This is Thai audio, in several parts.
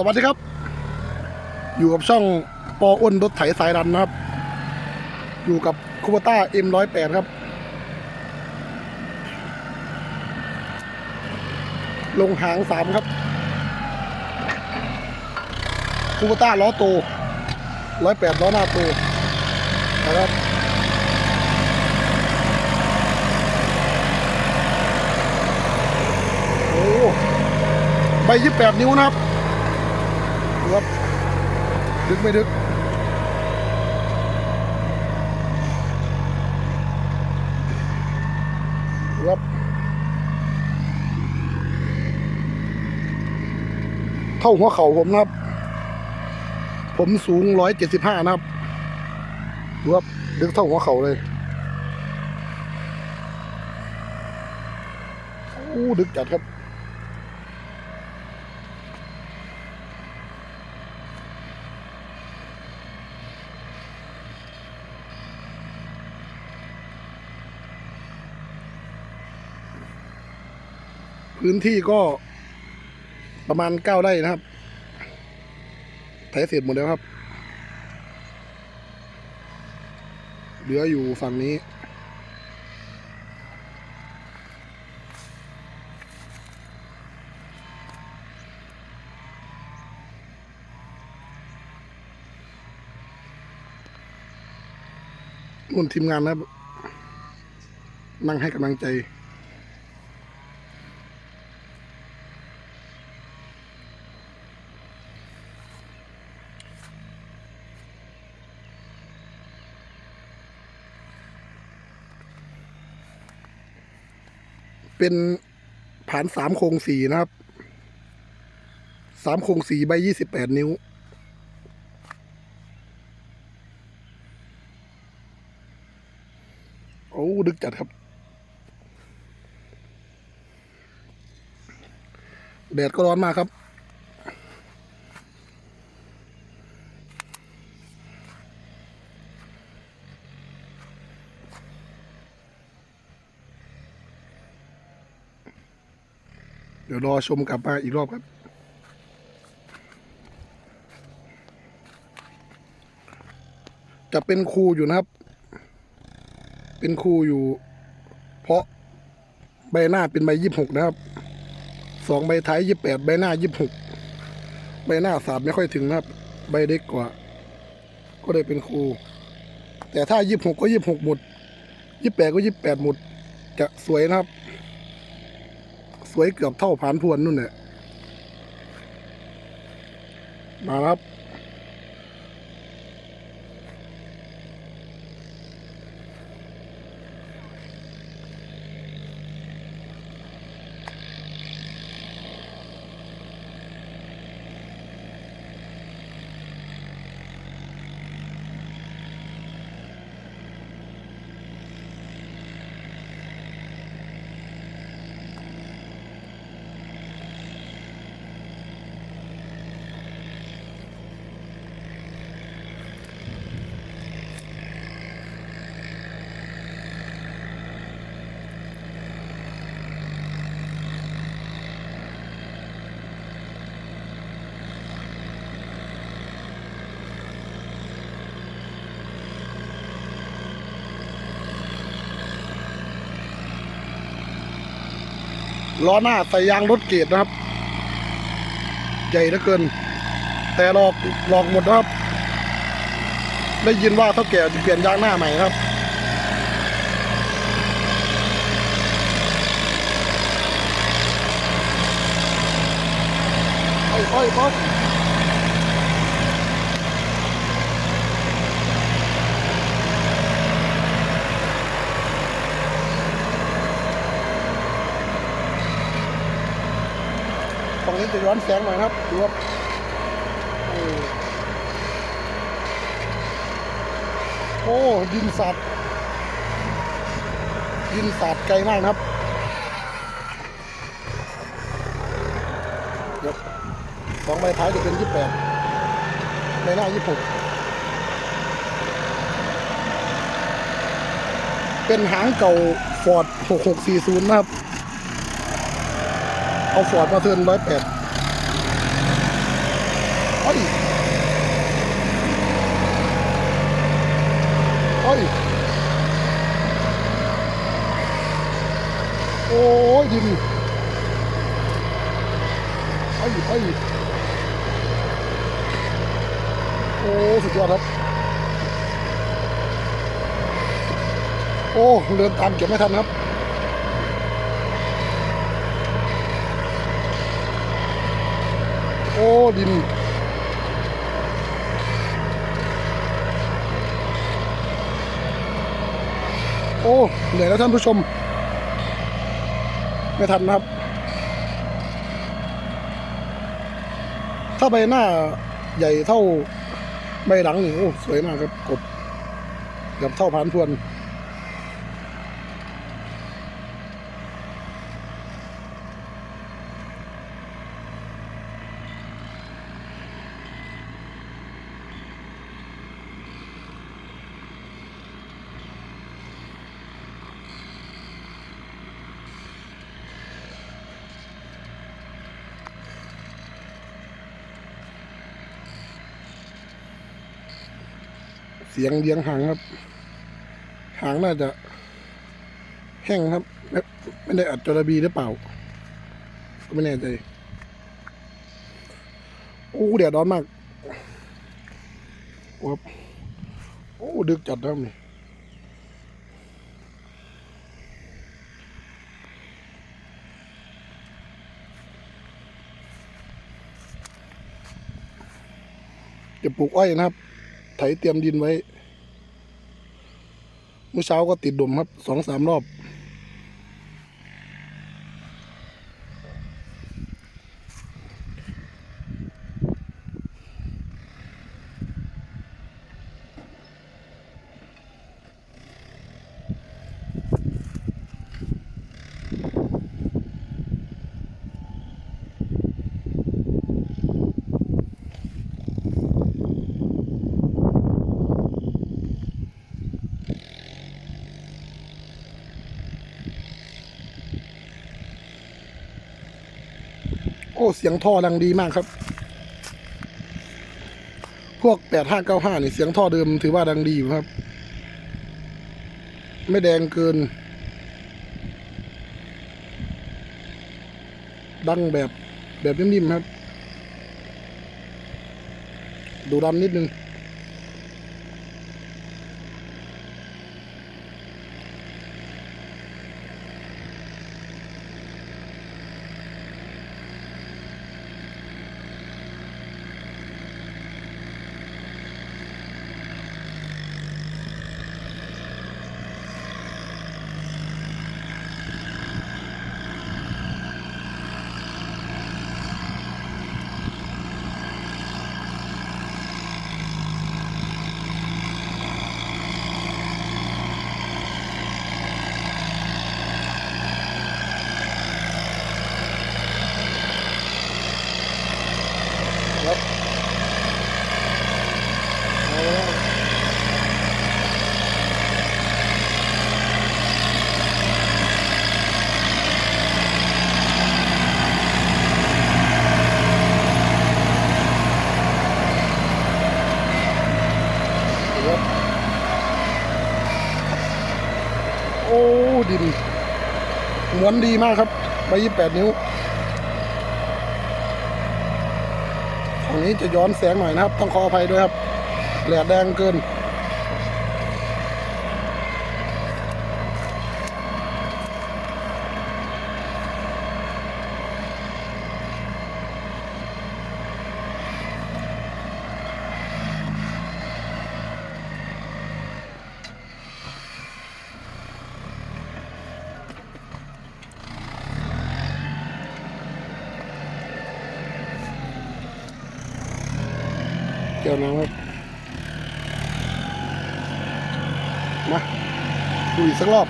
สวัสดีครับ อยู่กับช่องปออ้นรถไถสายดันนะครับ อยู่กับคูปต้า M108 ครับ ลงหางสามครับคูปต้าล้อโตร้อยแปดล้อหน้าโตนะครับโอ้ใบยี่แปดนิ้วนะครับ ดูครับดึกไม่ดึกดูครับเท่าหัวเข่าผมนะครับ ผมสูงร้อยเจ็ดสิบห้านะครับดูครับดึกเท่าหัวเข่าเลยอู้ดึกจัดครับ พื้นที่ก็ประมาณเก้าไร่นะครับไถเสร็จหมดแล้วครับ เหลืออยู่ฝั่งนี้ นุ่นทีมงานนะครับ นั่งให้กำลังใจ เป็นผานสามโครงสี่นะครับสามโครงสี่ใบยี่สิบแปดนิ้ว โอ้ดึกจัดครับ แดดก็ร้อนมากครับ เดี๋ยวรอชมกลับมาอีกรอบครับ จะเป็นครูอยู่นะครับ เป็นครูอยู่ เพราะใบหน้าเป็นใบยี่หกนะครับสองใบท้ายยี่แปดใบหน้ายี่หกใบหน้าสามไม่ค่อยถึงนะครับ ใบเด็กกว่า ก็ได้เป็นครู แต่ถ้ายี่หกก็ยี่หกหมดยี่แปดก็ยี่แปดหมด จะสวยนะครับ สวยเกือบเท่าผานพวนนู่นแหละมาครับ ล้อหน้าใส่ยางรถเกรนะครับ ใหญ่เหลือเกิน แต่หลอกหลอกหมดนะครับ ได้ยินว่าเท่าแก่จะเปลี่ยนยางหน้าใหม่นะครับค่อยๆครับ นี้จะย้อนแสงหน่อยครับดูครับโอ้โอ้ ดินสัตว์ดินสัตว์ไกลมากนะครับเดี๋ยวสองใบท้ายจะเป็นยี่แปดใบหน้ายี่หกเป็นหางเก่าฟอร์ด 6640 นะครับ เอาฟอร์ดมาเทิร์นร้อยแปดอ้ยโอ้ยโอ้ยดินไอ้ไอ้ยโอ้สุดยอดครับ โอ้ เดินตามเก็บไม่ทันครับ อ้ ดิน โอ้เหนื่อยแล้วท่านผู้ชม ไม่ทันนะครับ ถ้าใบหน้าใหญ่เท่าใบหลังนี่โอ้ สวยมากครับกบเกับเท่าพานพวน เสียงเลี้ยงหางครับ หางน่าจะแห้งครับ ไม่ไม่ได้อัดจระบีหรือเปล่า ก็ไม่แน่ใจโอ้เดือดร้อนมากโอ้ครับโอ้ดึกจัดครับนี่จะปลูกอ้อยนะครับ ไถเตรียมดินไว้ เมื่อเช้าก็ติดดมครับสองสามรอบ โอ้ เสียงท่อดังดีมากครับ พวกแปดห้าเก้าห้านี่เสียงท่อเดิมถือว่าดังดีอยู่ครับ ไม่แดงเกิน ดังแบบแบบนิ่มๆครับ ดูดันนิดนึง ม้วนดีมากครับใบยี่แปดนิ้วของนี้จะย้อนแสงหน่อยนะครับ ต้องขออภัยด้วยครับแหลดแดงเกิน กี่ยวน้ำครับมาดูอีกสักรอบ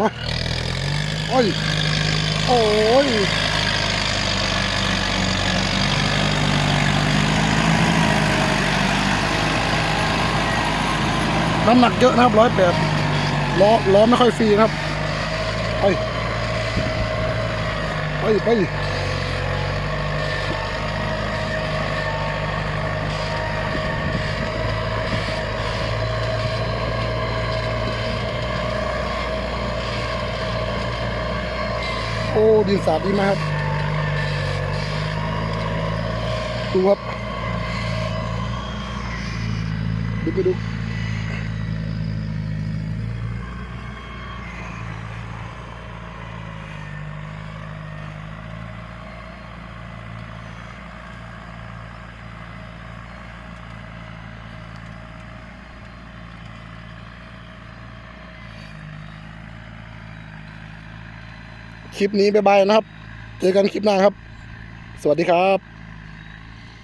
มาโอ้ยโอ้ยน้ำหนักเยอะนะครับร้อยแปดล้อล้อไม่ค่อยฟรีครับไป ไปไปโอ้ดินสาดดีมากครับดูครับดูไปดู คลิปนี้บ๊ายบายนะครับ เจอกันคลิปหน้าครับ สวัสดีครับ